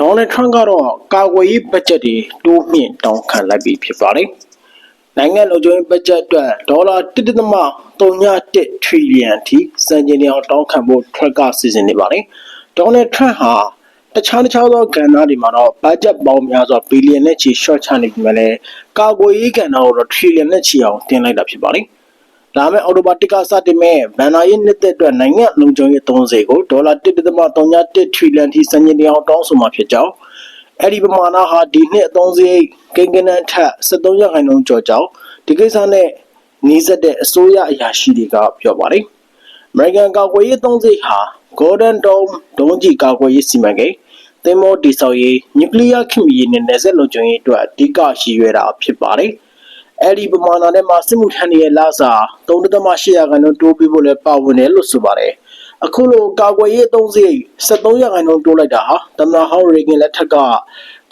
ဒေါ်နယ်ထရန့်ကတော့ကာကွယ်ရေးဘတ်ဂျက်တွေတိုးမြင့်တောင်းခံလိုက်ပြီဖြစ်ပါတယ်။နိုင်ငံလုံခြုံရေးဘတ်ဂျက်အတွက်ဒေါ်လာ1.31ထရီလီယံအထိစံချိန်တင်အောင်တောင်းခံဖို့ထရက်ကစီစဉ်နေပါတယ်။ဒေါ်နယ်ထရန့်ဟာတခြားတခြားသောကဏ္ဍတွေမှာတော့ဘတ်ဂျက်ပေါင်းများစွာဘီလီယံနဲ့ချီ short ချနေပြီမဲ့လည်းကာကွယ်ရေးကဏ္ဍကိုတော့ထရီလီယံနဲ့ချီအောင်တင်လိုက်တာဖြစ်ပါတယ်။ လာမယ့်အောက်တိုဘာ1ကစတင်မဲ့ဗန်နာရေးနှစ်သက်အတွက်နိုင်ငံလုံခြုံရေး30ကိုဒေါ်လာ1.31ထရီလီယံထိစံချိန်တရားတောင်းဆိုမှာဖြစ်ကြောင်းအဲ့ဒီပမာဏဟာဒီနှစ်အသုံးစရိတ်ကိန်းဂဏန်းထက်73ရာခိုင်နှုန်းကျော်ကြောင်းဒီကိစ္စနဲ့နှီးစပ်တဲ့အစိုးရအရာရှိတွေကပြောပါတယ်။ American ကာကွယ်ရေးသုံးစရိတ်ဟာ Golden Dome ဒုံးကျည်ကာကွယ်ရေးစီမံကိန်းသင်္ဘောတိဆောက်ရေးနျူကလ িয়ার ခေတ်မီရေးနဲ့နယ်စပ်လုံခြုံရေးအတွက်အဓိကရည်ရွယ်တာဖြစ်ပါတယ်။ အဲ့ဒီပမာဏနဲ့မှာစစ်မှုထမ်းတွေရဲ့လစာ3.8ရာခိုင်နှုန်းတိုးပြီးဖို့လည်းပါဝင်တယ်လို့ဆိုပါတယ်။အခုလိုကာကွယ်ရေးအသုံးစရိတ်73ရာခိုင်နှုန်းတိုးလိုက်တာဟာသမ္မတဟောင်းရေဂင်လက်ထက်က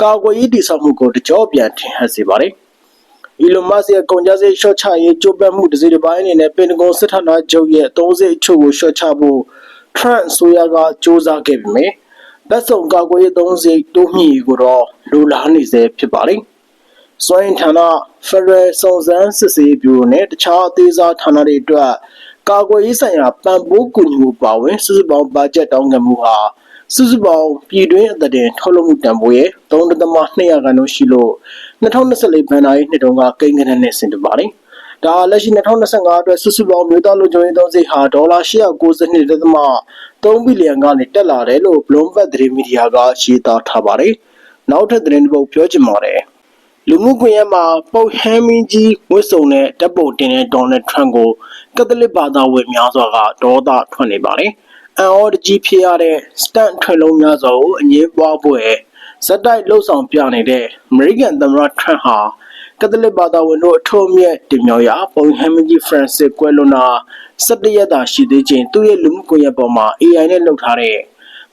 ကာကွယ်ရေးတည်ဆောက်မှုကိုတကြောပြန်ထင်ဟပ်စေပါတယ်။ Elon Musk ရဲ့ကုန်ကျစရိတ် short ချရေးကြိုးပမ်းမှုတစ်စိတ်တစ်ပိုင်းအနေနဲ့ပင်တဂွန်စစ်ဌာနချုပ်ရဲ့အသုံးစရိတ်အချို့ကို short ချဖို့ Trump အစိုးရကစ조사ခဲ့ပေမယ့်ဗတ်စုံကာကွယ်ရေးအသုံးစရိတ်တိုးမြှင့်ရေးကိုတော့လိုလားနေစေဖြစ်ပါတယ်။ စွမ်းအင်ဌာန Federal စုံစမ်းစစ်ဆေးရေးဗျူရိုနဲ့တခြားအသေးစားဌာနတွေအတွက်ကာကွယ်ရေးဆိုင်ရာပံ့ပိုးကူညီမှုပါဝင်စုစုပေါင်းဘတ်ဂျက်တောင်းခံမှုဟာစုစုပေါင်းပြည်တွင်းအသက်တင်ထုတ်လုပ်မှုတန်ဖိုးရဲ့3.2ရာခိုင်နှုန်းရှိလို့2024ဘဏ္ဍာရေးနှစ်တုန်းကကိန်းဂဏန်းနဲ့ဆင်တူပါတယ်။ဒါလက်ရှိ2025အတွက်စုစုပေါင်းမြို့သားလူမျိုးရေးသုံးစိတ်ဟာဒေါ်လာ892.3ဘီလီယံကနေတက်လာတယ်လို့ Bloomberg သတင်းမီဒီယာကရေးသားထားပါတယ်။နောက်ထပ်သတင်းတစ်ပုဒ်ပြောချင်ပါတယ်။ လူမှုကွန်ရက်မှာပုတ်ဟမ်းမင်းကြီးဝတ်စုံနဲ့တပ်ပုံတင်တဲ့ဒေါ်နယ်ထရန့်ကိုကက်သလစ်ဘာသာဝင်များစွာကဒေါသထွက်နေပါတယ်။အန်အော်တကြီးဖြစ်ရတဲ့စတန့်ထွင်လုံးများစွာကိုအငင်းပွားပွဲဇက်တိုက်လှုပ်ဆောင်ပြနေတဲ့အမေရိကန်သမ္မတထရန့်ဟာကက်သလစ်ဘာသာဝင်တို့အထုံးအမြတ်တင်မြောက်ရာပုတ်ဟမ်းမင်းကြီးဖရန်စစ်ကွယ်လွန်တာ17ရက်သာရှိသေးခြင်းသူ့ရဲ့လူမှုကွန်ရက်ပေါ်မှာ AI နဲ့လှုပ်ထားတဲ့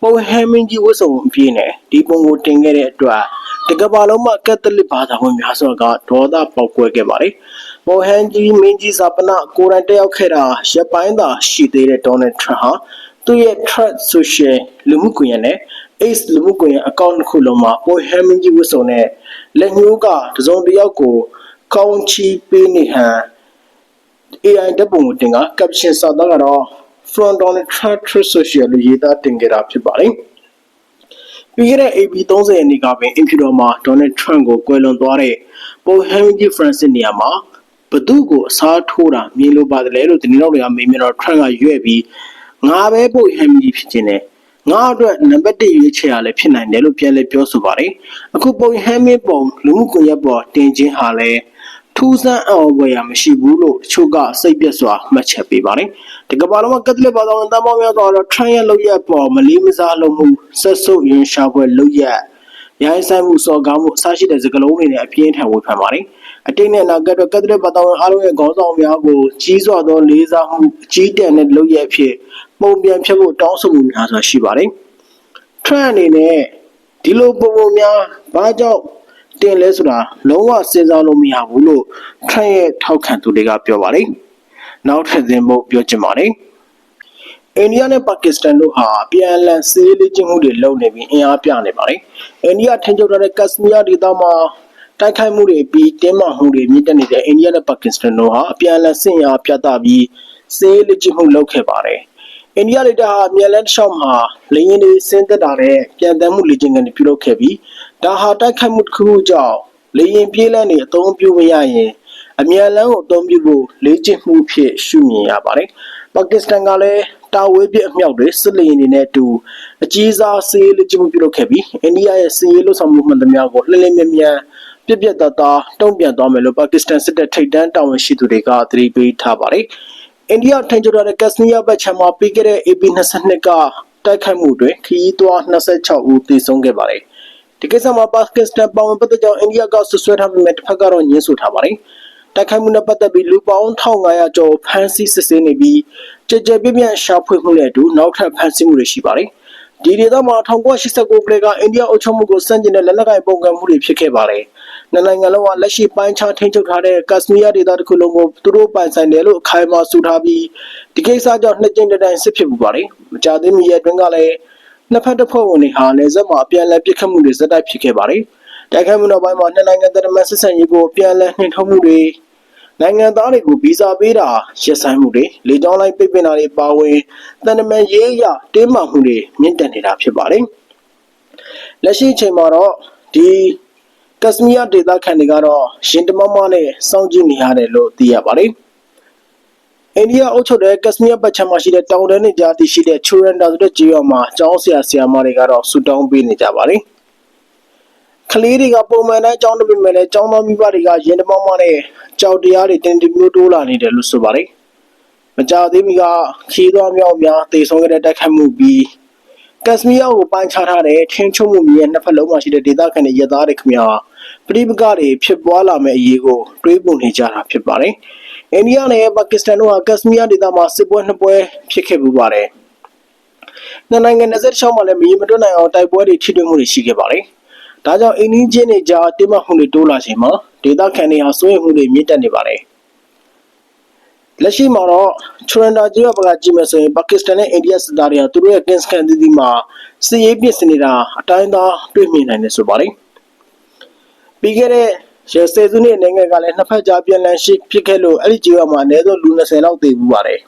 ပုတ်ဟမ်းမင်းကြီးဝတ်စုံအပြည့်နဲ့ဒီပုံကိုတင်ခဲ့တဲ့အတွက်တကဘာလုံးမှာကက်သလစ်ဘာသာဝင်များစွာကဒေါသပေါက်ကွဲခဲ့ပါတယ်။မော်ဟန်ဂျီမင်းကြီးဇာပနာကိုရန်တက်ရောက်ခဲ့တာရပ်ပိုင်းသာရှိသေးတဲ့ဒေါ်နယ်ထရန့်ဟာသူ့ရဲ့ Truth Social လူမှုကွန်ရက်နဲ့ X လူမှုကွန်ရက်အကောင့်တစ်ခုလုံးမှာပေါ်ဟမ်မင်းကြီးဝတ်စုံနဲ့လက်ညှိုးကတစုံတစ်ယောက်ကိုကောင်းချီးပေးနေဟန် AI ဓာတ်ပုံကိုတင်က caption စာသားကတော့ from Donald Trump Truth Social လို့ရေးသားတင်ခဲ့တာဖြစ်ပါတယ်။ပြီးခဲ့တဲ့ AB 30ရက်နေ့ကပင်အင်ဖြူတော်မှာဒေါ်နယ်ထရန့်ကိုကွယ်လွန်သွားတဲ့ပိုဟန်ဂျီဖရန်စစ်နေရာမှာဘသူကိုအစားထိုးတာမြင်လိုပါတယ်လေလို့ဒီနေ့တော့တွေကမေးမြန်းတော့ထရန့်ကရွဲ့ပြီးငါပဲပိုဟန်ဂျီဖြစ်ခြင်းနဲ့ငါအတွက်နံပါတ်1ရွေးချယ်ရလဲဖြစ်နိုင်တယ်လို့ပြန်လည်ပြောဆိုပါတယ်အခုပုံဟမ်းမင်းပုံလူမှုကွန်ရက်ပေါ်တင်ခြင်းဟာလဲထူး ဆန်းအောင်ပွဲရမရှိဘူးလို့တချို့ကစိတ်ပြက်စွာမှတ်ချက်ပေးပါတယ်ဒီကမ္ဘာလုံးမှာကက်သလစ်ဘာသာဝင်တန်ပေါင်းများစွာတော့ထရန့်ရဲ့လုပ်ရက်ပေါ်မလီမစားလုပ်မှုဆက်ဆုပ်ရင်ရှာပွဲလုပ်ရက်ရိုင်းဆိုင်မှုစော်ကားမှုအစရှိတဲ့စကလုံးတွေနဲ့အပြင်းထန်ဝေဖန်ပါတယ်အတိတ်နဲ့နာကတ်တော့ကက်သလစ်ဘာသာဝင်အားလုံးရဲ့ခေါင်းဆောင်များကိုကြီးစွာသောလေးစားမှုအကြီးတန်းတဲ့လုပ်ရက်ဖြစ်ပုံပြန်ဖြတ်ဖို့တောင်းဆိုမှုများစွာရှိပါတယ်။ trend အနေနဲ့ဒီလိုပုံပုံများဘာကြောင့် တင်လဲဆိုတာလုံးဝစဉ်းစားလို့မရဘူးလို့ trend ရဲ့ထောက်ခံသူတွေကပြောပါတယ်။နောက်ထပ်သင်ဖို့ပြောချင်ပါတယ်။အိန္ဒိယနဲ့ပါကစ္စတန်တို့ဟာပြန်လည်စီးရေးလေ့ကျင့်မှုတွေလုပ်နေပြီးအင်အားပြနေပါတယ်။အိန္ဒိယထင်ချုပ်ထားတဲ့ကက်စမီးယားဒေသမှာတိုက်ခိုက်မှုတွေပြီးတင်းမာမှုတွေမြင့်တက်နေတဲ့အိန္ဒိယနဲ့ပါကစ္စတန်တို့ဟာအပြန်အလှန်ဆင်အားပြသပြီးစီးရေးလေ့ကျင့်မှုလုပ်ခဲ့ပါတယ်။ အိန္ဒိယလေတပ်ဟာမြန်လန်းတစ်လျှောက်မှာလေယာဉ်တွေဆင်းသက်တာနဲ့ပြန်တမ်းမှုလေ့ကျင့်ခန်းတွေပြုလုပ်ခဲ့ပြီးဒါဟာတိုက်ခိုက်မှုတစ်ခုခုကြောင့်လေယာဉ်ပြေးလမ်းတွေအသုံးပြုမရရင်အမြန်လန်းကိုအသုံးပြုဖို့လေ့ကျင့်မှုဖြစ်ရှုမြင်ရပါတယ်။ပါကစ္စတန်ကလည်းတာဝေးပြအမြောက်တွေစစ်လေယာဉ်တွေနဲ့အတူအကြီးစားစီးလေ့ကျင့်မှုပြုလုပ်ခဲ့ပြီးအိန္ဒိယရဲ့စီးရေးလှုပ်ဆောင်မှုမှန်သမျှကိုလှည့်လည်မြဲမြဲပြပြတသားတုံ့ပြန်သွားမယ်လို့ပါကစ္စတန်စစ်တပ်ထိပ်တန်းတာဝန်ရှိသူတွေကသတိပေးထားပါတယ်။ အိန္ဒိယထိန်းချုပ်ထားတဲ့ကက်စမီးယားဘက်ခြမ်းမှာပြီးခဲ့တဲ့ AP22 ကတိုက်ခိုက်မှုတွင်ခရီးသွား26ဦးသေဆုံးခဲ့ပါတယ်။ဒီကိစ္စမှာပါကစ္စတန်ပါဝင်ပတ်သက်ကြောင်းအိန္ဒိယကဆွဆွဲထားပေမဲ့တစ်ဖက်ကတော့ညှင်းဆိုထားပါတယ်။တိုက်ခိုက်မှုနဲ့ပတ်သက်ပြီးလူပေါင်း1500ကျော်ဖမ်းဆီးစစ်ဆေးနေပြီးကြကြပြည့်ပြည့်ရှာဖွေမှုနဲ့အတူနောက်ထပ်ဖမ်းဆီးမှုတွေရှိပါတယ်။ဒီဒေသမှာ1989ခုနှစ်ကအိန္ဒိယအုပ်ချုပ်မှုကိုစန့်ကျင်တဲ့လက်နက်ကိုင်ပုံကံမှုတွေဖြစ်ခဲ့ပါတယ်။ နှစ်နိုင်ငံလုံးကလက်ရှိပိုင်းခြားထိန်းချုပ်ထားတဲ့ကက်စမီးယားဒေသတစ်ခုလုံးကိုသူတို့ပိုင်ဆိုင်တယ်လို့အခိုင်အမာဆိုထားပြီးဒီကိစ္စကြောင့်နှစ်ကျင်းတိုင်စစ်ဖြစ်ပူပါတယ်။မကြသေးမီရဲ့အတွင်းကလည်းနှစ်ဖက်တစ်ဖွဲ့ဝင်တွေဟာနေဆက်မှာအပြန်အလှန်ပစ်ခတ်မှုတွေဇက်တိုက်ဖြစ်ခဲ့ပါတယ်။တိုက်ခိုက်မှုနောက်ပိုင်းမှာနှစ်နိုင်ငံတရမန်ဆက်ဆံရေးကိုအပြန်အလှန်နှင်ထုတ်မှုတွေနိုင်ငံသားတွေကိုဗီဇာပေးတာရပ်ဆိုင်းမှုတွေလေကြောင်းလိုင်းပိတ်ပင်တာတွေပါဝင်တန်တမန်ရေးအရတင်းမာမှုတွေမြင့်တက်နေတာဖြစ်ပါတယ်။လက်ရှိအချိန်မှာတော့ဒီ ကက်စမီးယားဒေသခံတွေကတော့ရင်တမမနဲ့စောင့်ကြည့်နေရတယ်လို့သိရပါတယ်။အိန္ဒိယအုပ်ချုပ်တဲ့ကက်စမီးယားပတ်ချမ်းမှာရှိတဲ့တောင်တန်းတွေကြားတည်ရှိတဲ့ချူရန်ဒါဆိုတဲ့ကြေးရွာမှာကျောင်းဆရာဆရာမတွေကတော့ဆူတောင်းပေးနေကြပါတယ်။ကလေးတွေကပုံမှန်တိုင်းကျောင်းတက်ပြီးမဲ့လည်းကျောင်းသားမိဘတွေကရင်တမမနဲ့ကြောက်တရားတွေတင်တင်မျိုးတိုးလာနေတယ်လို့ဆိုပါတယ်။မကြသေးမီကခီးသွားမြောက်များတေဆုံးခဲ့တဲ့တိုက်ခိုက်မှုပြီးကက်စမီးယားကိုပိုင်းခြားထားတဲ့ထင်းချုံမှုမြေရဲ့နှစ်ဖက်လုံးမှာရှိတဲ့ဒေသခံတွေရသားတွေခင်ဗျာ ပြည်ပကတွေဖြစ်ပွားလာမဲ့အရေးကိုတွေးပုံနေကြတာဖြစ်ပါတယ်။အိန္ဒိယနဲ့ပါကစ္စတန်တို့ဟာကက်စမီးယားဒေသမှာစစ်ပွဲနှစ်ပွဲဖြစ်ခဲ့ပူပါတယ်။နှစ်နိုင်ငံ26မှာလည်းမြေမတွနိုင်အောင်တိုက်ပွဲတွေထိတွေ့မှုတွေရှိခဲ့ပါတယ်။ဒါကြောင့်အိန္ဒိချင်းတွေကြားတင်းမာမှုတွေတိုးလာချိန်မှာဒေသခံတွေဟာစိုးရိမ်မှုတွေမြင့်တက်နေပါတယ်။လက်ရှိမှာတော့ထရန်ဒါဂျီဘကကြည့်မယ်ဆိုရင်ပါကစ္စတန်နဲ့အိန္ဒိယစစ်သားတွေဟာသူတို့ရဲ့ကင်းစကန်တီတီမှာစစ်ရေးပြင်ဆင်နေတာအတိုင်းသားတွေ့မြင်နိုင်တယ်ဆိုပါတယ်။ ပြီးခဲ့တဲ့ရစဲစုနှစ်နိုင်ငံကလည်းနှစ်ဖက်ကြားပြန်လည်ရှိဖြစ်ခဲ့လို့အဲ့ဒီကြေးရွာမှာအနည်းဆုံးလူ20လောက်သေဘူးပါတယ်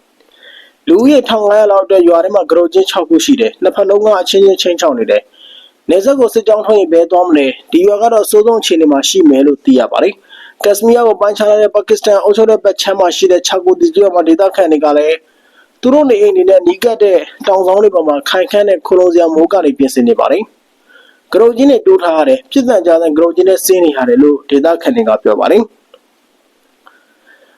။လူဦးရေ1500လောက်အတွက်ရွာထဲမှာဂရိုချင်း6ခုရှိတယ်။နှစ်ဖက်လုံးကအချင်းချင်းချင်းချောင်းနေတယ်။နေဆက်ကိုစစ်ကြောင်းထုတ်ရင်ဘဲသွားမလဲ။ဒီရွာကတော့စိုးဆုံးအခြေအနေမှာရှိမယ်လို့သိရပါတယ်။ကက်စမီးယားကိုပိုင်းခြားထားတဲ့ပါကစ္စတန်အုပ်ချုပ်တဲ့ဘက်ချမ်းမှာရှိတဲ့6ခုတီကျွာမှာဒေသခံတွေကလည်းသူတို့နေအိမ်တွေနဲ့နီးကပ်တဲ့တောင်ဆောင်တွေပေါ်မှာခိုင်ခန့်တဲ့ခလုံးစရာမိုးကတွေပြင်ဆင်နေပါတယ်။ ဂရုချင်းတွေတိုးထားရတယ်ပြစ်ဒဏ်ကြတဲ့ဂရုချင်းတွေဆင်းနေရတယ်လို့ဒေသခံတွေကပြောပါတယ်။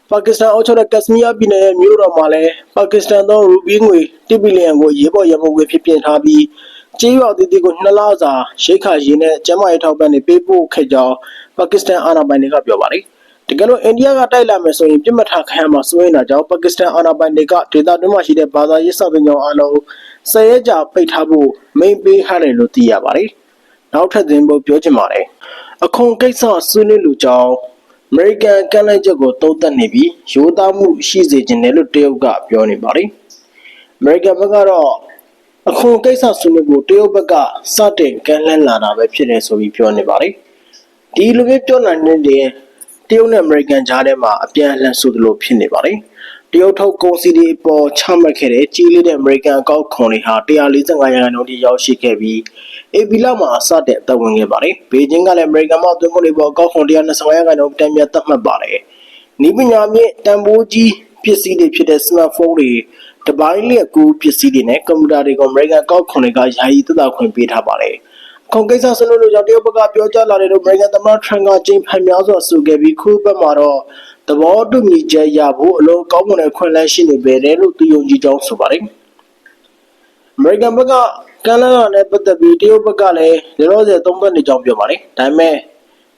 ပါကစ္စတန်အုပ်ချုပ်တဲ့ကက်စမီးယားပြည်နယ်ရဲ့မြို့တော်မှာလည်းပါကစ္စတန်သောရူဘီငွေ1ဘီလီယံကိုရေပေါ်ရမုံငွေဖြစ်ပြင်ထားပြီးကျေးရွာတည်တည်ကိုနှစ်လစာရိတ်ခါရင်းနဲ့ကျန်းမာရေးထောက်ပံ့တွေပေးပို့ခဲ့ကြောင်းပါကစ္စတန်အာဏာပိုင်တွေကပြောပါတယ်။တကယ်လို့အိန္ဒိယကတိုက်လာမယ်ဆိုရင်ပြစ်မှတ်ထားခံရမှာစိုးရိမ်တာကြောင့်ပါကစ္စတန်အာဏာပိုင်တွေကဒေသတွင်းမှာရှိတဲ့ဘာသာရေးစောင့်ကြောင်အလုံးဆယ်ရက်ကြာပိတ်ထားဖို့မိန့်ပေးထားတယ်လို့သိရပါတယ်။ နောက်ထပ်သတင်းပေါ်ပြောချင်ပါတယ်။အခွန်ကိစ္စဆွေးနွေးလူကြောင်းအမေရိကန်ကမ်းလှမ်းချက်ကိုတုံ့တက်နေပြီးရိုးသားမှုရှိစေခြင်းတယ်လို့တရုတ်ကပြောနေပါတယ်။အမေရိကန်ဘက်ကတော့အခွန်ကိစ္စဆွေးနွေးဖို့တရုတ်ဘက်ကစတင်ကမ်းလှမ်းလာတာပဲဖြစ်တယ်ဆိုပြီးပြောနေပါတယ်။ဒီလိုမျိုးပြောနိုင်တဲ့တရုတ်နဲ့အမေရိကန်ကြားထဲမှာအပြန်အလှန်ဆိုသလိုဖြစ်နေပါတယ်။ တရုတ်ထုတ်ကုန်စည်တွေအပေါ်ချမှတ်ခဲ့တဲ့ကြီးလေးတဲ့အမေရိကန်အကောက်ခွန်တွေဟာ145ရာခိုင်နှုန်းထိရောက်ရှိခဲ့ပြီးအေပီလာမှာစတဲ့အသက်ဝင်ခဲ့ပါတယ်။ဘေကျင်းကလည်းအမေရိကန်မှာသွင်းကုန်တွေပေါ်အကောက်ခွန်125ရာခိုင်နှုန်းတန်မြတ်သတ်မှတ်ပါတယ်။နီးပညာမြင့်တန်ဖိုးကြီးပစ္စည်းတွေဖြစ်တဲ့စမတ်ဖုန်းတွေတပိုင်းလျက်ကူပစ္စည်းတွေနဲ့ကွန်ပျူတာတွေကိုအမေရိကန်ကောက်ခွန်တွေကယာယီသက်သာခွင့်ပေးထားပါတယ်။ခုံကိစ္စဆွေးနွေးလို့ကြောင့်တရုတ်ဘက်ကပြောကြားလာတယ်လို့အမေရိကန်သမ္မတထရန့်ကကြိမ်ဖန်များစွာဆိုခဲ့ပြီးခုဘက်မှာတော့ သဘောတူညီချက်ရဖို့အလုံးကောင်းမွန်တဲ့ခွင့်လန်းရှိနေပေတယ်လို့သူယုံကြည်ကြောင်းဆိုပါတယ်။ American ဘက်ကကမ်းလှမ်းတာနဲ့ပတ်သက်ပြီးတရုတ်ဘက်ကလည်းလောလောဆယ်သုံးသပ်နေကြောင်းပြောပါတယ်။ဒါပေမဲ့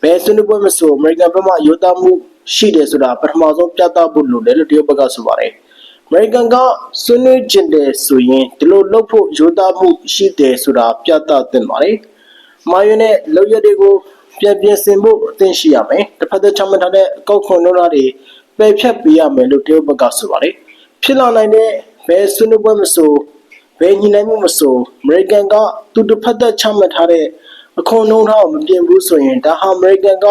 ဘယ်ဆွေးနွေးပွဲမဆို American ဘက်မှရိုးသားမှုရှိတယ်ဆိုတာပထမဆုံးပြသဖို့လိုတယ်လို့တရုတ်ဘက်ကဆိုပါတယ်။ American ကဆွေးနွေးကျင်တယ်ဆိုရင်ဒီလိုလုပ်ဖို့ရိုးသားမှုရှိတယ်ဆိုတာပြသသင့်ပါတယ်။မာယွန်းနဲ့လောက်ရက်တွေကို ပြန်ပြင်ဆင်ဖို့အသင့်ရှိရမယ်။တစ်ဖက်သက်ချမှတ်ထားတဲ့အကောက်ခွန်နှုန်းထားတွေပယ်ဖြတ်ပေးရမယ်လို့တရုတ်ဘက်ကဆိုပါတယ်။ဖြစ်လာနိုင်တဲ့ဘယ်ဆွေးနွေးပွဲမဆိုဘယ်ညီနိုင်မှုမဆိုအမေရိကန်ကသူတစ်ဖက်သက်ချမှတ်ထားတဲ့အခွန်နှုန်းထားကိုမပြင်ဘူးဆိုရင်ဒါဟာအမေရိကန်က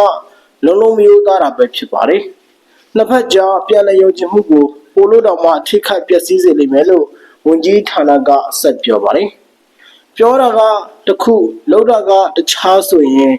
လုံးလုံးမယိုးသားတာပဲဖြစ်ပါတယ်။နှစ်ဖက်ကြားပြန်လည်ယုံကြည်မှုကိုပိုလို့တော့မှထိခိုက်ပျက်စီးစေလိမ့်မယ်လို့ဝန်ကြီးဌာနကဆက်ပြောပါတယ်။ပြောတာကတစ်ခုလောက်တာကတခြားဆိုရင်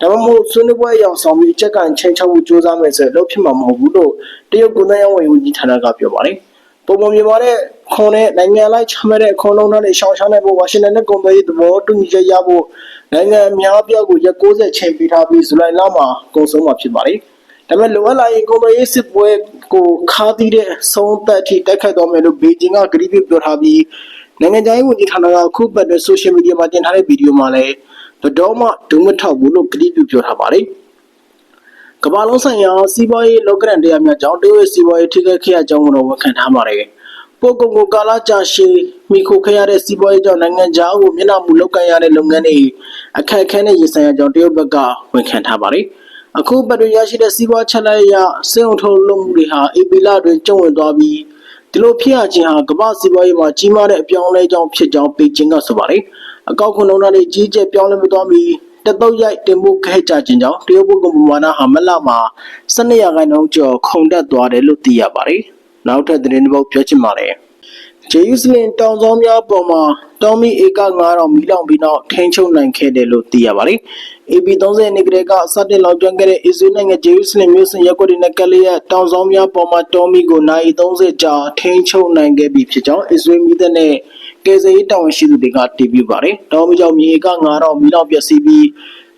ဒါမှမဟုတ်ဆွေးနွေးပွဲအရောက်ဆောင်ပြီးအချက်ကန်ချင်းချောက်ဖို့စ조사မယ်ဆိုတော့ဖြစ်မှာမဟုတ်ဘူးလို့တရုတ်ကုန်းသားရေးဝန်ကြီးဌာနကပြောပါတယ်။ပုံပုံမြင်ပါတဲ့ခွန်နဲ့နိုင်ငံလိုက်ချမှတ်တဲ့ခွန်လုံးတွေရှောင်ရှားနိုင်ဖို့ဝါရှင်တန်နဲ့ကုန်သွယ်ရေးသဘောတူညီချက်ရဖို့နိုင်ငံအများအပြားကိုရက်60ချိန်ပေးထားပြီးဇူလိုင်လမှာကုန်ဆုံးမှာဖြစ်ပါတယ်။ဒါပေမဲ့လိုအပ်လာရင်ကုန်သွယ်ရေးစစ်ပွဲကိုခါးသီးတဲ့ဆုံးသက်အထိတိုက်ခိုက်တော်မယ်လို့ဘေကျင်းကဂရီးပြပြောထားပြီးနိုင်ငံခြားရေးဝန်ကြီးဌာနကခုပတ်တဲ့ဆိုရှယ်မီဒီယာမှာတင်ထားတဲ့ဗီဒီယိုမှာလည်း ဘတော်မှဒုမထောက်ဘူးလို့ဂရီးပြပြောထားပါတယ်။ကမ္ဘာလုံးဆိုင်ရာစီးပွားရေးလောကရန်တရားများကြောင့်တရုတ်စီးပွားရေးထိခိုက်ခဲ့ရကြောင်းကိုတော့ဝန်ခံထားပါတယ်။ပို့ကုန်ကိုကာလကြာရှည်မိခိုခဲ့ရတဲ့စီးပွားရေးကြောင့်နိုင်ငံခြားကိုမျက်နှာမူလောက်ကန်ရတဲ့လုပ်ငန်းတွေအခက်အခဲနဲ့ရင်ဆိုင်ရကြောင်းတရုတ်ဘက်ကဝန်ခံထားပါတယ်။အခုပတ်တွင်ရရှိတဲ့စီးပွားချက်လက်အရစေုံထုံလုပ်မှုတွေဟာအေပီလာတွင်ကျုံဝင်သွားပြီးဒီလိုဖြစ်ရခြင်းဟာကမ္ဘာစီးပွားရေးမှာကြီးမားတဲ့အပြောင်းအလဲကြောင့်ဖြစ်ကြောင်းပေကျင်းကဆိုပါတယ်။ အကောက်ခွန်နှုန်းထားတွေကြီးကျယ်ပြောင်းလဲမသွားမီတတုတ်ရိုက်တင်ဖို့ခဲ့ကြခြင်းကြောင့်တရုတ်ဘုကပမာဏဟာမလမှာ12ရာခိုင်နှုန်းကျော်ခုန်တက်သွားတယ်လို့သိရပါတယ်။နောက်ထပ်သတင်းတစ်ပုဒ်ပြောချင်ပါတယ်။ဂျေယူစလင်တောင်စောင်းများပေါ်မှာတောင်မီဧက9000မီလောင်ပြီးနောက်ထိန်းချုပ်နိုင်ခဲ့တယ်လို့သိရပါတယ်။ AB 30နှစ်ကလေးကစတင်လောင်ကျွမ်းခဲ့တဲ့အစ္စရေးနိုင်ငံဂျေယူစလင်မြို့စင်ရပ်ကွက်တွေနဲ့ကပ်လျက်တောင်စောင်းများပေါ်မှာတောမီကိုနိုင်30ကြာထိန်းချုပ်နိုင်ခဲ့ပြီဖြစ်ကြောင်းအစ္စရေးမိသက်နဲ့ ကယ်ဆယ်ရေးတာဝန်ရှိသူတွေကတည်ပြုပါတယ်။တောမီကြောင့်မြေဧက9000မီလောင်ပျက်စီးပြီး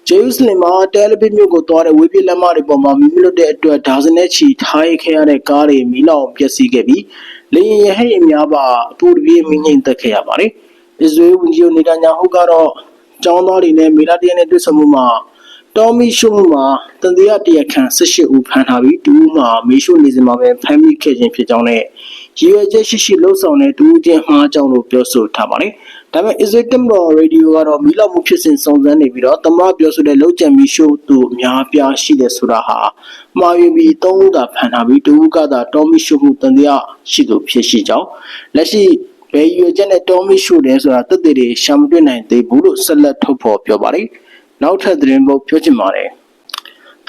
ဂျေရုဆလင်မှာတဲလ်အဗစ်မြို့ကိုသွားတဲ့ဝေးပြေးလမ်းမတွေပေါ်မှာမိမိလွတ်တဲ့အတွက်ဒါဇင်နဲ့ချီထားရခဲ့ရတဲ့ကားတွေမိလောင်ပျက်စီးခဲ့ပြီးလေယာဉ်ရဟတ်ယာဉ်များပါအပူတပြေးမိငိမ့်သက်ခဲ့ရပါတယ်။အစ္စရေးဝန်ကြီးချုပ်နေတန်ညာဟုကတော့ကျောင်းသားတွေနဲ့မေလာတရနဲ့တွေ့ဆုံမှုမှာတော်မီရှုမှုမှာတန်တရားတရခန့်18ဦးဖမ်းထားပြီးတူဦးမှာမေရှုနေစဉ်မှာပဲဖမ်းမိခဲ့ခြင်းဖြစ်ကြောင်းနဲ့ ရည်ရွယ်ချက်ရှိရှိလှုပ်ဆောင်တဲ့တူဦးချင်းမှားကြောင်းလို့ပြောဆိုထားပါတယ်။ဒါပေမဲ့အစ္စရေးတမတော်ရေဒီယိုကတော့မီလောက်မှုဖြစ်စဉ်စုံစမ်းနေပြီးတော့တမန်ပြောဆိုတဲ့လောက်ကျန်မီရှုသူအများပြားရှိတယ်ဆိုတာဟာမှားယွင်းပြီးသုံးဦးသာဖမ်းထားပြီးတူဦးကသာတော်မီရှုမှုတန်တရားရှိသူဖြစ်ရှိကြောင်းလက်ရှိဘယ်ရွယ်ချက်နဲ့တော်မီရှုတယ်ဆိုတာတက်တဲ့တွေရှာမတွေ့နိုင်သေးဘူးလို့ဆက်လက်ထုတ်ဖော်ပြောပါတယ်။နောက်ထပ်သတင်းပုတ်ပြောချင်ပါတယ်။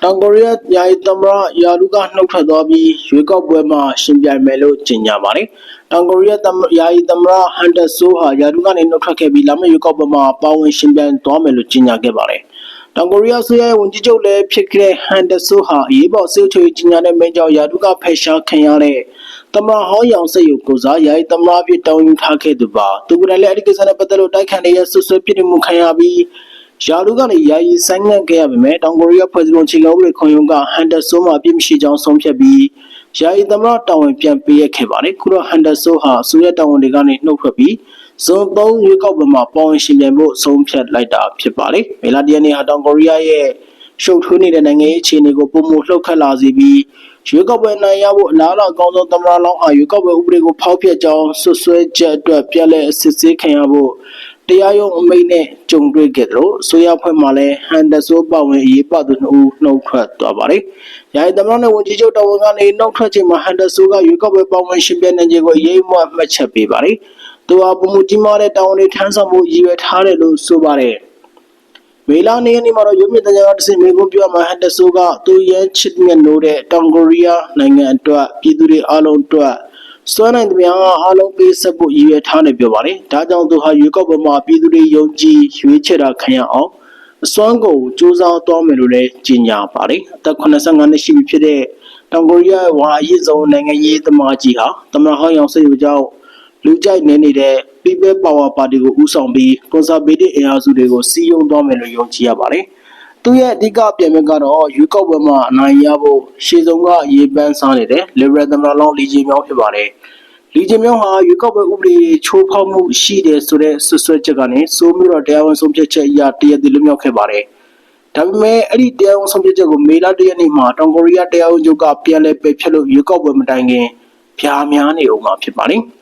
တောင်ကိုရီးယားယာယီသမ္မတယာလူကနှုတ်ထွက်သွားပြီးရွေးကောက်ပွဲမှာရှင်ပြိုင်မယ်လို့ကြေညာပါတယ်။တောင်ကိုရီးယားသမ္မတယာယီသမ္မတဟန်ဒက်ဆိုးဟာယာလူကနေနှုတ်ထွက်ခဲ့ပြီးလာမယ့်ရွေးကောက်ပွဲမှာပါဝင်ရှင်ပြိုင်သွားမယ်လို့ကြေညာခဲ့ပါတယ်။တောင်ကိုရီးယားဆိုရရဲ့ဝန်ကြီးချုပ်လည်းဖြစ်ခဲ့တဲ့ဟန်ဒက်ဆိုးဟာအရေးပေါ်စေချွေကြေညာတဲ့မိန့်ကြောင့်ယာလူကဖယ်ရှားခံရတဲ့သမ္မတဟောင်းရောင်စိတ်ကိုကိုစားယာယီသမ္မတဖြစ်တောင်းယူထားခဲ့သူပါ။သူကလည်းအဲ့ဒီကိစ္စနဲ့ပတ်သက်လို့တိုက်ခိုက်နေတဲ့ဆွဆွဲပြစ်မှုခံရပြီး ယာလူကနေယာယီဆိုင်ငံ့ခဲ့ရပေမဲ့တောင်ကိုရီးယားဖွဲ့စည်းပုံခြေလှမ်းဥပဒေခွန်ယုံကဟန်ဒက်ဆိုးမှာအပြစ်မရှိကြောင်းဆုံးဖြတ်ပြီးယာယီသမ္မတတာဝန်ပြန်ပေးရခဲ့ပါတယ်ခုတော့ဟန်ဒက်ဆိုးဟာဆိုရတာဝန်တွေကနေနှုတ်ထွက်ပြီးဇွန်3ရွေးကောက်ပွဲမှာပေါဝင်ရှင်ပြိုင်ဖို့ဆုံးဖြတ်လိုက်တာဖြစ်ပါတယ်မေလာဒီယန်နီဟာတောင်ကိုရီးယားရဲ့ရှုပ်ထွေးနေတဲ့နိုင်ငံရေးအခြေအနေကိုပုံမှုလှုပ်ခတ်လာစေပြီးရွေးကောက်ပွဲနိုင်ရဖို့အလားအလာအကောင်းဆုံးသမ္မတလောင်းဟာရွေးကောက်ပွဲဥပဒေကိုဖောက်ဖျက်ကြောင်းဆွဆွဲချက်အတွက်ပြည်လဲအစစ်ဆေးခံရဖို့ တရားရုံးအမိန့်နဲ့ကြုံတွေ့ခဲ့တယ်လို့ဆိုရဖွဲ့မှလည်းဟန်ဒဆိုးပဝင်အရေးပသူနှစ်ဦးနှုတ်ထွက်သွားပါတယ်။ယာယီသမ္မတနဲ့ဝန်ကြီးချုပ်တော်ဝန်ကနေနှုတ်ထွက်ချိန်မှာဟန်ဒဆိုးကရွေးကောက်ပွဲပဝင်ရှင်ပြနိုင်ခြင်းကိုအရေးမွတ်မှတ်ချက်ပေးပါတယ်။သူဟာပုံမှုကြီးမားတဲ့တာဝန်တွေထမ်းဆောင်မှုရည်ရွယ်ထားတယ်လို့ဆိုပါတယ်။မေလာနေရက်နေ့မှာတော့ရုပ်မြင့်တရားကတစင်မေကိုပြောမှာဟန်ဒဆိုးကသူရဲချစ်မြတ်နိုးတဲ့တောင်ကိုရီးယားနိုင်ငံအတွက်ပြည်သူတွေအားလုံးအတွက် စွမ်းနိုင်သမျှအားလုံးပေးဆက်ဖို့ရည်ရွယ်ထားတယ်ပြောပါတယ်။ဒါကြောင့်သူဟာရွေးကောက်ပွဲမှာပြည်သူတွေယုံကြည်ရွေးချယ်တာခံရအောင်အစွမ်းကုန်စူးစမ်းသွားမယ်လို့လည်းကြေညာပါတယ်။အသက်85နှစ်ရှိပြီဖြစ်တဲ့တောင်ကိုရီးယားဝါအရေးဆုံးနိုင်ငံရေးသမားကြီးဟာသမ္မတဟောင်းရောင်စိတ်ယူကြောင်းလူကြိုက်နေနေတဲ့ People Power Party ကိုဦးဆောင်ပြီး Conservative အင်အားစုတွေကိုစီးယုံသွားမယ်လို့ယုံကြည်ရပါတယ်။ သူရဲ့အဓိကအပြည့်အမြတ်ကတော့ရွေးကောက်ပွဲမှာအနိုင်ရဖို့ရှေ့ဆုံးကရေပန်းစားနေတဲ့ Liberal သမ္မတလောင်းလီဂျီမြောင်းဖြစ်ပါတယ်။လီဂျီမြောင်းဟာရွေးကောက်ပွဲဥပဒေချိုးဖောက်မှုရှိတယ်ဆိုတဲ့ဆွဆွဲချက်ကနေစိုးမျိုးတော့တရားဝင်ဆုံးဖြတ်ချက်အရတရည်တည်လွတ်မြောက်ခဲ့ပါတယ်။ဒါပေမဲ့အဲ့ဒီတရားဝင်ဆုံးဖြတ်ချက်ကိုမေလတရက်နေ့မှာတောင်ကိုရီးယားတရားဝင်ချုပ်ကပြန်လည်ပယ်ဖျက်လို့ရွေးကောက်ပွဲမတိုင်ခင်ဖြာများနေအောင်မှာဖြစ်ပါတယ်။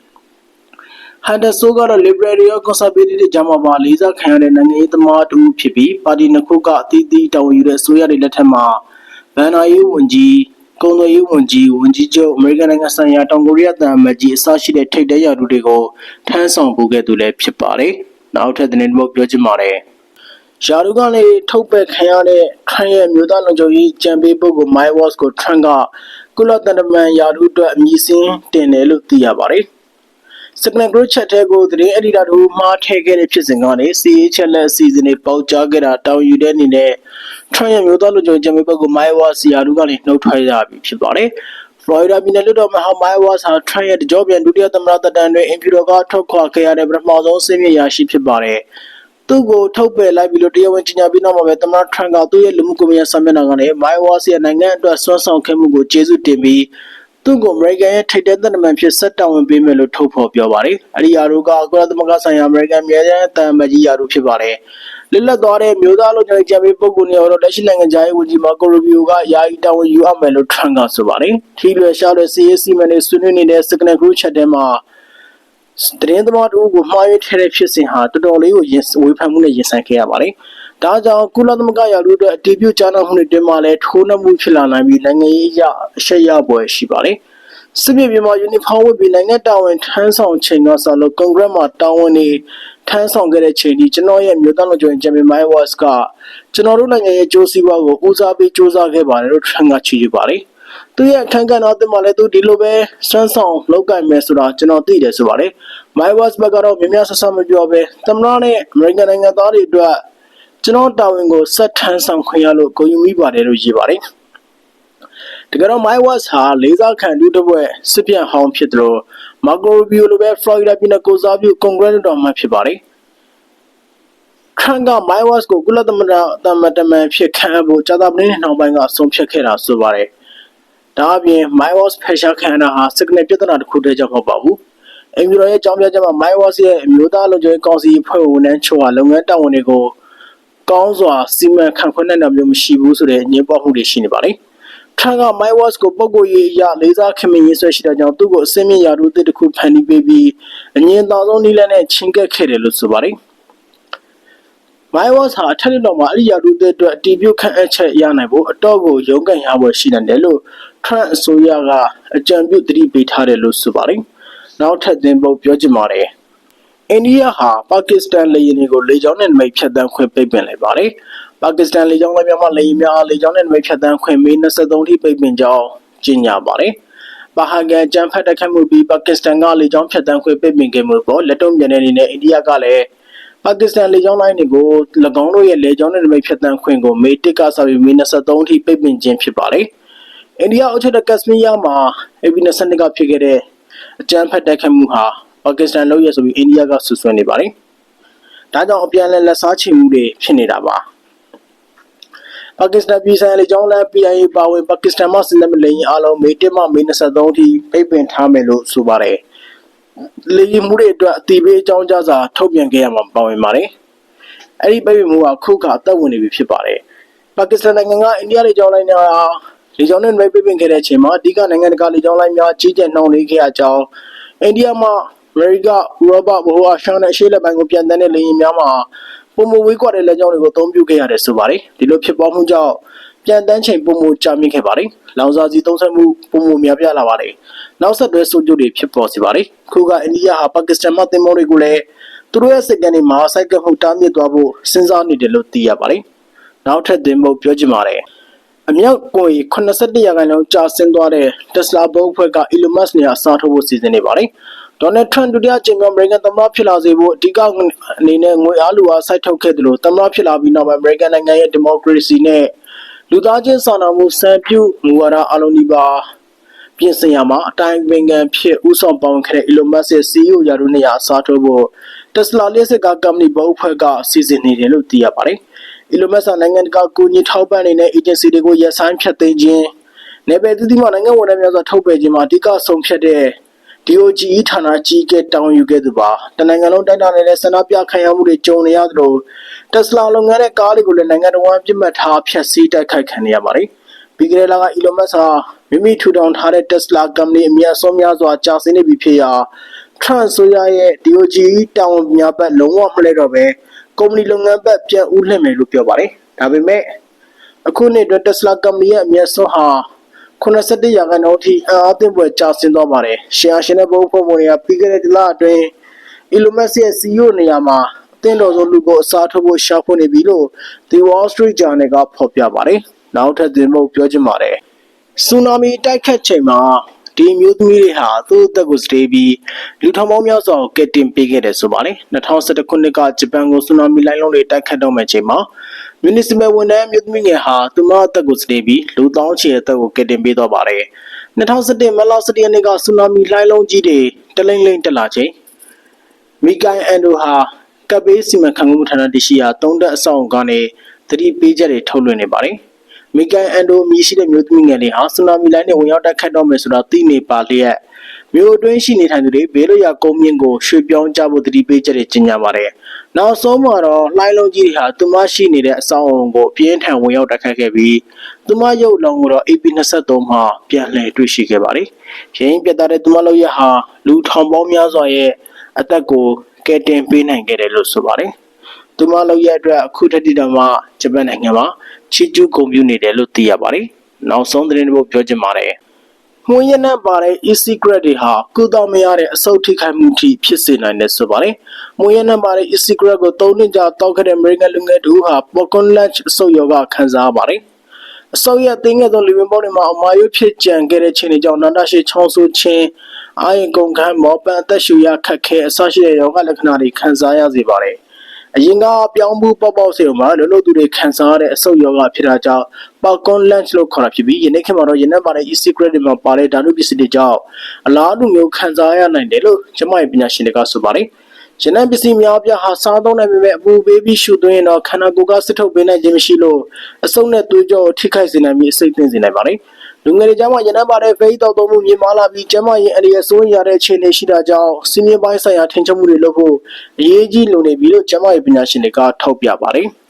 ဟန်ဒဆိုကတော့ Liberal ရော Conservative တွေကြားမှာပါလေးစားခံရတဲ့နိုင်ငံရေးသမားတူဖြစ်ပြီးပါတီနှစ်ခုကအသီးသီးတာဝန်ယူတဲ့အစိုးရတွေလက်ထက်မှာဗန်နာရေးဝန်ကြီးကုန်သွယ်ရေးဝန်ကြီးဝန်ကြီးချုပ်အမေရိကန်နိုင်ငံဆိုင်ရာတောင်ကိုရီးယားတန်မကြီးအစရှိတဲ့ထိပ်တဲရာထူးတွေကိုထမ်းဆောင်ပူခဲ့သူလည်းဖြစ်ပါတယ်။နောက်ထပ်သတင်းတစ်ပုဒ်ပြောချင်ပါတယ်။ရာထူးကနေထုတ်ပယ်ခံရတဲ့ Trump ရဲ့မြို့သားလုံခြုံရေးကြံပေးပုဂ္ဂိုလ် My Watch ကို Trump ကကုလသမဂ္ဂရာထူးအတွက်အမည်စင်းတင်တယ်လို့သိရပါတယ်။ Signal Group Chat တဲ့ကိုသတင်းအက်ဒီတာတို့မှားထည့်ခဲ့တဲ့ဖြစ်စဉ်ကနေစီရေးချက်လက်အစီအစဉ်တွေပေါက်ကြားခဲ့တာတောင်းယူတဲ့အနေနဲ့ Trump ရဲ့မျိုးသားလူမျိုးဂျမီဘက်ကို Maiwa စီယာလူကနေနှုတ်ထွက်ရပြီဖြစ်ပါတယ်။ Florida ပြည်နယ်လွှတ်တော်မှာဟောင်း Maiwa ဟာ Trump ရဲ့တကြောပြန်ဒုတိယသမ္မတသက်တမ်းတွင်အင်ဖြူတော်ကထွက်ခွာခဲ့ရတဲ့ပထမဆုံးစင်းမြင့်ရာရှိဖြစ်ပါတယ်။သူ့ကိုထုတ်ပယ်လိုက်ပြီလို့တရားဝင်ကြေညာပြီးနောက်မှာပဲသမ္မတ Trump ကသူ့ရဲ့လူမှုကွန်ရက်စာမျက်နှာကနေ Maiwa ရဲ့နိုင်ငံအတွက်ဆွမ်းဆောင်ခဲ့မှုကိုကျေးဇူးတင်ပြီး သူ့ကိုအမေရိကန်ရဲ့ထိပ်တန်းသံတမန်ဖြစ်ဆက်တာဝန်ပေးမယ်လို့ထုတ်ဖော်ပြောပါတယ်။အဲဒီယာတို့ကကုလသမဂ္ဂဆိုင်ရာအမေရိကန်ပြည်ထောင်တန်မကြီးယာတို့ဖြစ်ပါတယ်။လွတ်လပ်သွားတဲ့မျိုးသားလုံးကြံပေးပုဂ္ဂိုလ်မျိုးတော့လက်ရှိနိုင်ငံခြားရေးဝန်ကြီးမာကိုရူဘီယိုကယာယီတာဝန်ယူအပ်မယ်လို့ထရန့်ကဆိုပါတယ်။ထီလွယ်ရှားလွယ်စီရေးစီမံတွေဆွေးနွေးနေတဲ့ Signal Group Chat ထဲမှာတရင်သမားတို့ကိုမှားယွင်းထည့်တဲ့ဖြစ်စဉ်ဟာတော်တော်လေးကိုရင်ဝေဖန်မှုနဲ့ရင်ဆိုင်ခဲ့ရပါတယ်။ ဒါကြောင့်ကုလသမဂ္ဂရာလူတွေအတည်ပြုကြားနာမှုတွေတွင်မှလည်းထိုးနှက်မှုဖြစ်လာနိုင်ပြီးနိုင်ငံရေးအရအရှက်ရပွဲရှိပါတယ်။စစ်မြေပြင်မှာယူနီဖောင်းဝတ်ပြီးနိုင်ငံတာဝန်ထမ်းဆောင်ချိန်ကစလို့ကွန်ဂရက်မှာတာဝန်တွေထထမ်းဆောင်ခဲ့တဲ့ချိန်ဒီကျွန်တော်ရဲ့မြို့သားလူကြွင်ဂျမင်မိုင်းဝတ်စ်ကကျွန်တော်တို့နိုင်ငံရဲ့ကြိုးစည်းပွားကိုဦးစားပေးစူးစမ်းခဲ့ပါတယ်လို့ထရန့်ကချီးကျူးပါတယ်သူရဲ့အခန်းကဏ္ဍအသစ်မှာလည်းသူဒီလိုပဲစွမ်းဆောင်လောက်ကင်မယ်ဆိုတာကျွန်တော်သိတယ်ဆိုပါတယ်။ My Watch ဘက်ကတော့မြင်များဆဆမပြောပဲသမ္မတနဲ့အမေရိကန်နိုင်ငံသားတွေအတွက် ကျွန်တော်တာဝန်ကိုဆက်ထမ်းဆောင်ခွင့်ရလို့ဂုဏ်ယူမိပါတယ်လို့ရေးပါတယ်။တကယ်တော့ My Watch ဟာလေးစားခံတူတစ်ပွဲစစ်ပြန်ဟောင်းဖြစ်တယ်လို့ Marco Rubio လိုပဲ Florida ပြည်နယ်ကိုစားပြု Congress တော်မှဖြစ်ပါတယ်။ခန့်က My Watch ကိုကုလသမဂ္ဂတမန်တမန်ဖြစ်ခန့်အပ်ဖို့ကြာသပတေးနေ့နှောင်းပိုင်းကဆုံးဖြတ်ခဲ့တာဆိုပါတယ်။ဒါအပြင် My Watch ဖယ်ရှားခံရတာဟာစကနေပြဿနာတစ်ခုတည်းကြောင့်မဟုတ်ပါဘူး။အင်ဂျီရောရဲ့ကြောင်းပြချက်မှာ My Watch ရဲ့အမျိုးသားလုံခြုံရေးကောင်စီအဖွဲ့ဝင်ဝန်ထမ်းချို့ဟာလုပ်ငန်းတာဝန်တွေကို ကောင်းစွာစီမံခန့်ခွဲနိုင်တာမျိုးမရှိဘူးဆိုတဲ့ညှင်းပမှုတွေရှိနေပါတယ်။ထရန့်က My Watch ကိုပုံကိုရေးအရလေးစားခင်မင်းရေးဆွဲရှိတဲ့ကြောင့်သူ့ကိုအစင်းမြင့်ရာထူးတစ်ခုဖန်တီးပေးပြီးအငြင်းသာဆုံးနည်းလမ်းနဲ့ချင်းကပ်ခဲ့တယ်လို့ဆိုပါတယ်။ My Watch ဟာအထက်လွှတ်တော်မှာအရိယာလူသစ်အတွက်အတည်ပြုခန့်အပ်ချက်ရနိုင်ဖို့အတော့ကိုရုန်းကန်ရဖို့ရှိနေတယ်လို့ Trump အစိုးရကအကြံပြုသတိပေးထားတယ်လို့ဆိုပါတယ်။နောက်ထပ်သင်ပုတ်ပြောချင်ပါတယ်။ အိန္ဒိယဟာပါကစ္စတန်လေယာဉ်တွေကိုလေကြောင်းနဲ့နမိတ်ဖြတ်တန်းခွင့်ပိတ်ပင်လိုက်ပါတယ်။ပါကစ္စတန်လေကြောင်းလိုင်းများမှလေယာဉ်များအားလေကြောင်းနဲ့နမိတ်ဖြတ်တန်းခွင့်မေ23ထိပိတ်ပင်ကြောင်းကြေညာပါတယ်။ပါဟာဂန်ဂျန်ဖတ်တက်ခတ်မှုပြီးပါကစ္စတန်ကလေကြောင်းဖြတ်တန်းခွင့်ပိတ်ပင်ခဲ့မှုပေါ်လက်တုံ့ပြန်တဲ့အနေနဲ့အိန္ဒိယကလည်းပါကစ္စတန်လေကြောင်းလိုင်းတွေကို၎င်းတို့ရဲ့လေကြောင်းနဲ့နမိတ်ဖြတ်တန်းခွင့်ကိုမေတစ်ကစပြီးမေ23ထိပိတ်ပင်ခြင်းဖြစ်ပါတယ်။အိန္ဒိယအုပ်ချုပ်တဲ့ကက်စမီးယားမှာ AP22 ကဖြစ်ခဲ့တဲ့အကြမ်းဖက်တိုက်ခိုက်မှုဟာ ပါကစ္စတန်လုပ်ရဆိုပြီးအိန္ဒိယကဆွဆွဲနေပါတယ်။ဒါကြောင့်အပြန်အလှန်လက်စားချေမှုတွေဖြစ်နေတာပါ။ပါကစ္စတန်ပြည်ဆိုင်လေကြောင်းလမ်း PIA ပါဝင်ပါကစ္စတန်မှစစ်လက်မလိန်အားလုံးမေ1မှမေ23ထိပိတ်ပင်ထားမယ်လို့ဆိုပါတယ်။လေယာဉ်မှုတွေအတွက်အတိပေးအကြောင်းကြားစာထုတ်ပြန်ခဲ့ရမှာပါဝင်ပါတယ်။အဲ့ဒီပိတ်ပင်မှုကခုခါအသက်ဝင်နေပြီဖြစ်ပါတယ်။ပါကစ္စတန်နိုင်ငံကအိန္ဒိယလေကြောင်းလိုင်းများလေကြောင်းနဲ့ပိတ်ပင်ခဲ့တဲ့အချိန်မှာအဓိကနိုင်ငံတကာလေကြောင်းလိုင်းများကြီးကျယ်နှောင့်နှေးခဲ့အကြောင်းအိန္ဒိယမှ အမေရိကဥရောပဘိုအာရှနဲ့အရှေ့လက်ပိုင်းကိုပြန်တန်းတဲ့လေယာဉ်များမှာပုံမဝေးကွာတဲ့လက်ကြောင်းတွေကိုအသုံးပြုခဲ့ရတယ်ဆိုပါတယ်ဒီလိုဖြစ်ပေါ်မှုကြောင့်ပြန်တန်းချိန်ပုံမကြာမြင့်ခဲ့ပါတယ်လောင်စာစီသုံးဆွဲမှုပုံမများပြားလာပါတယ်နောက်ဆက်တွဲဆိုးကျိုးတွေဖြစ်ပေါ်စေပါတယ်ခုကအိန္ဒိယဟာပါကစ္စတန်မှသင်္ဘောတွေကိုလည်းသူတို့ရဲ့စစ်ကန်တွေမှာစိုက်ကမှုတားမြစ်သွားဖို့စဉ်းစားနေတယ်လို့သိရပါတယ်နောက်ထပ်သင်္ဘောပြောချင်ပါတယ်အမြောက်ကို81ရာခိုင်နှုန်းကျဆင်းသွားတဲ့ Tesla ဘုတ်ဖွဲ့က Elon Musk နဲ့အစားထိုးဖို့စီစဉ်နေပါတယ်။ ဒေါ်နယ်ထရန့်ဒုတိယကြိမ်မြောက်အမေရိကန်သမ္မတဖြစ်လာစေဖို့အဓိကအနေနဲ့ငွေအားလူအားစိုက်ထုတ်ခဲ့တယ်လို့သမ္မတဖြစ်လာပြီးနောက်ပိုင်းအမေရိကန်နိုင်ငံရဲ့ဒီမိုကရေစီနဲ့လူသားချင်းစာနာမှုစံပြုမူဝါဒအလုံးဒီပါပြင်ဆင်ရမှာအတိုင်းပင်ခံဖြစ်ဥဆောင်ပေါင်းခဲ့တဲ့ Elon Musk ရဲ့ CEO ရာထူးနေရာအစားထိုးဖို့ Tesla လျှက်စစ်ကားကုမ္ပဏီဘုတ်ဖွဲ့ကစီစဉ်နေတယ်လို့သိရပါတယ်။ Elon Musk နိုင်ငံတကာကူညီထောက်ပံ့နေတဲ့ agency တွေကိုရပ်ဆိုင်းဖြတ်သိမ်းခြင်းနယ်ပယ်သီးသီးမှာနိုင်ငံဝန်ထမ်းများစွာထုတ်ပယ်ခြင်းမှာအဓိကဆုံးဖြတ်တဲ့ DOGE ဌာနကြီးကတောင်းယူခဲ့သူပါတနိုင်ငံလုံးတိုက်တာနေတဲ့ဆန္ဒပြခံရမှုတွေကြုံနေရသလို Tesla လုပ်ငန်းရဲ့ကားတွေကိုလည်းနိုင်ငံတော်ဝန်ပြစ်မှတ်ထားဖျက်ဆီးတိုက်ခိုက်ခံနေရပါတယ်ပြီးကြတဲ့လက Elon Musk ဟာမိမိထူထောင်ထားတဲ့ Tesla ကုမ္ပဏီအမြတ်ဆုံးများစွာကြာဆင်းနေပြီဖြစ်ရာ Trump ဆိုရရဲ့ DOGE တာဝန်များဘက်လုံးဝမလဲတော့ပဲကုမ္ပဏီလုပ်ငန်းဘက်ပြန်ဦးလှည့်မယ်လို့ပြောပါတယ်။ဒါပေမဲ့အခုနှစ်အတွက် Tesla ကုမ္ပဏီရဲ့အမြတ်ဆုံးဟာ 81ရာခိုင်နှုန်းအထိအအားသင့်ပွဲကျဆင်းသွားပါတယ်။ရှယ်ယာရှင်တဲ့ဘုတ်ဖွဲ့ပေါ်တွေကပြီးခဲ့တဲ့လအတွင်း Elon Musk ရဲ့ CEO နေရာမှာအသင့်တော်ဆုံးလူကိုအစားထိုးဖို့ရှာဖွေနေပြီလို့ The Wall Street Journal ကဖော်ပြပါတယ်။နောက်ထပ်သင်ဖို့ပြောချင်ပါတယ်။ဆူနာမီတိုက်ခတ်ချိန်မှာဒီမျိုးသမီးတွေဟာသူ့အသက်ကိုစတေးပြီးလူထောင်ပေါင်းများစွာကိုကက်တင်ပေးခဲ့တယ်ဆိုပါလေ2011ခုနှစ်ကဂျပန်ကိုဆူနာမီလိုင်းလုံးတွေတိုက်ခတ်တော့မဲ့ချိန်မှာ မြူနီစပယ်ဝန်ထမ်းမျိုးသမီးငယ်ဟာသူမအသက်ကိုစတေးပြီးလူတောင်းချီအသက်ကိုကက်တင်ပေးတော့ပါတယ်2017မလ17ရက်နေ့ကဆူနာမီလိုင်းလုံးကြီးတွေတလိမ့်လိမ့်တက်လာချိန်မီကိုင်အန်ဒိုဟာကပ်ပေးစီမံခန့်ခွဲမှုဌာနတရှိရာသုံးတက်အဆောင်ကနေသတိပေးချက်တွေထုတ်လွှင့်နေပါတယ်မီကန်အန်ဒိုမြည်ရှိတဲ့မျိုးသမီးငယ်လေးဟာဆူနာမီလိုင်းနဲ့ဝင်ရောက်တိုက်ခတ်တော့မယ်ဆိုတာသိနေပါလျက်မြို့အတွင်းရှိနေထိုင်သူတွေဘေးလွတ်ရာကုန်းမြင့်ကိုရွှေ့ပြောင်းကြဖို့တတိပေးချက်တွေကျင်းပပါတယ်။ နောက်ဆုံးမှာတော့လှိုင်းလုံးကြီးတွေဟာသူမရှိနေတဲ့အဆောင်အုံကိုပြင်းထန်ဝင်ရောက်တိုက်ခတ်ခဲ့ပြီးသူမရုပ်လုံးကိုတော့ AP23 မှာပြန်လည်တွေ့ရှိခဲ့ပါတယ်။ရင်းပြတ်သားတဲ့သူမလောက်ရဟာလူထောင်ပေါင်းများစွာရဲ့အသက်ကိုကယ်တင်ပေးနိုင်ခဲ့တယ်လို့ဆိုပါတယ်။သူမလောက်ရအတွက်အခုထက်ထိတောင်မှဂျပန်နိုင်ငံမှာချီကျူးဂုဏ်ပြုနေတယ်လို့သိရပါတယ်။နောက်ဆုံးသတင်းတစ်ပုဒ်ပြောချင်ပါတယ်။ မွေးရနှံပါတဲ့ e-secret တွေဟာကုသမရတဲ့အဆုတ်ထိခိုက်မှုထိဖြစ်စေနိုင်တယ်ဆိုပါတယ်။မွေးရနှံပါတဲ့ e-secret ကို၃နှစ်ကြာတောက်ခဲ့တဲ့ American လူငယ်တူဟာ Pocon Lunch အဆုတ်ရောဂါခံစားရပါတယ်။အဆုတ်ရဲ့တင်းငယ်သောလေဝင်ပေါက်တွေမှာအမာရွဖြစ်ကြံခဲ့တဲ့ခြေနေကြောင့်နာတာရှည်ချောင်းဆိုးခြင်းအာရင်ကုန်ခန်းမောပန်အသက်ရှူရခက်ခဲအဆရှိတဲ့ရောဂါလက္ခဏာတွေခံစားရစေပါတယ်။ အရင်ကပြောင်းမှုပေါက်ပေါက်စေုံမှာလောလောသူတွေခံစားရတဲ့အဆုတ်ရောဂါဖြစ်တာကြောင့် Pocon Lunch လို့ခေါ်တာဖြစ်ပြီးယနေ့ခေတ်မှာတော့ယနေ့ပါတဲ့ e-secret တွေမှာပါတဲ့ဓာတုပစ္စည်းတွေကြောင့်အလားတူမျိုးခံစားရနိုင်တယ်လို့ကျမရဲ့ပညာရှင်တွေကဆိုပါတယ်။ယနေ့ပစ္စည်းများပြားဟာစားသုံးနိုင်ပေမဲ့အပူပေးပြီးရှူသွင်းရင်တော့ခန္ဓာကိုယ်ကစစ်ထုတ်ပေးနိုင်ခြင်းမရှိလို့အဆုတ်နဲ့သွေးကြောထိခိုက်စေနိုင်ပြီးအဆိပ်သင့်စေနိုင်ပါတယ်။ လူငယ်တွေကြားမှာယနေ့ပါတဲ့ဖေးတောက်သုံးမှုမြင်မာလာပြီးကျမရဲ့အရိယစိုးရတဲ့အခြေအနေရှိတာကြောင့်စီမင်းပိုင်းဆိုင်ရာထင်ရှားမှုတွေလုပ်ဖို့အရေးကြီးလိုနေပြီလို့ကျမရဲ့ပညာရှင်တွေကထောက်ပြပါတယ်။